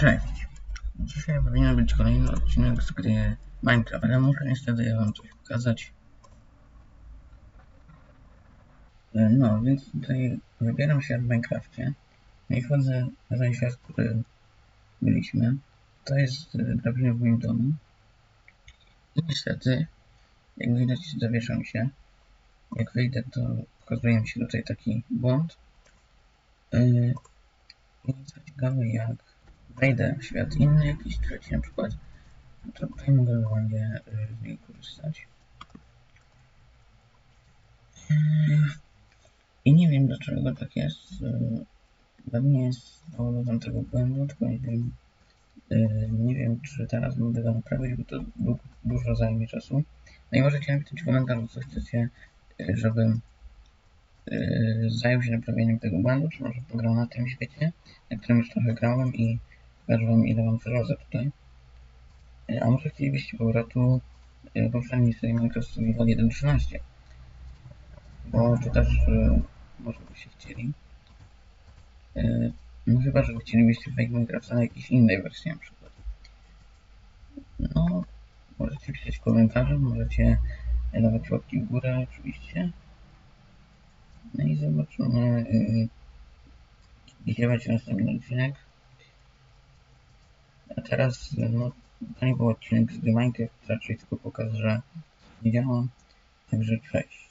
Cześć. Dzisiaj powinien być kolejny odcinek z gry Minecraft, ale muszę niestety wam coś pokazać. E, No, więc tutaj wybieram się w Minecrafcie. No i wchodzę na ten świat, który byliśmy. To jest e, drabina w moim domu. I niestety, jak widać, zawieszam się. Jak wyjdę, to pokazuje mi się tutaj taki błąd. Yy, I co ciekawe, jak w świat inny, jakiś trzeci na przykład, to tutaj mogę normalnie y, z niej korzystać. Yy, I nie wiem dlaczego tak jest. y, Pewnie jest powodem tego błędu, tylko nie wiem. y, Nie wiem, czy teraz będę go naprawić, bo to du- dużo zajmie czasu. No i możecie napisać w komentarzu, co chcecie, y, żebym y, zajął się naprawieniem tego błędu, czy może pograł na tym świecie, na którym już trochę grałem i pokażę wam ile mam żelaza tutaj. Y, A może chcielibyście powrotu poprzedniej serii Minecraft Survival 1.13? Bo to też y, może byście chcieli. Y, No chyba, że chcielibyście Fake Minecrafta na jakiejś innej wersji na przykład. No, możecie pisać w komentarzu, możecie dawać łapki w górę oczywiście. No i zobaczymy, gdzie będzie następny odcinek. A teraz, no, to nie był odcinek z Minecraft, raczej tylko pokaz, że nie działa. Także cześć.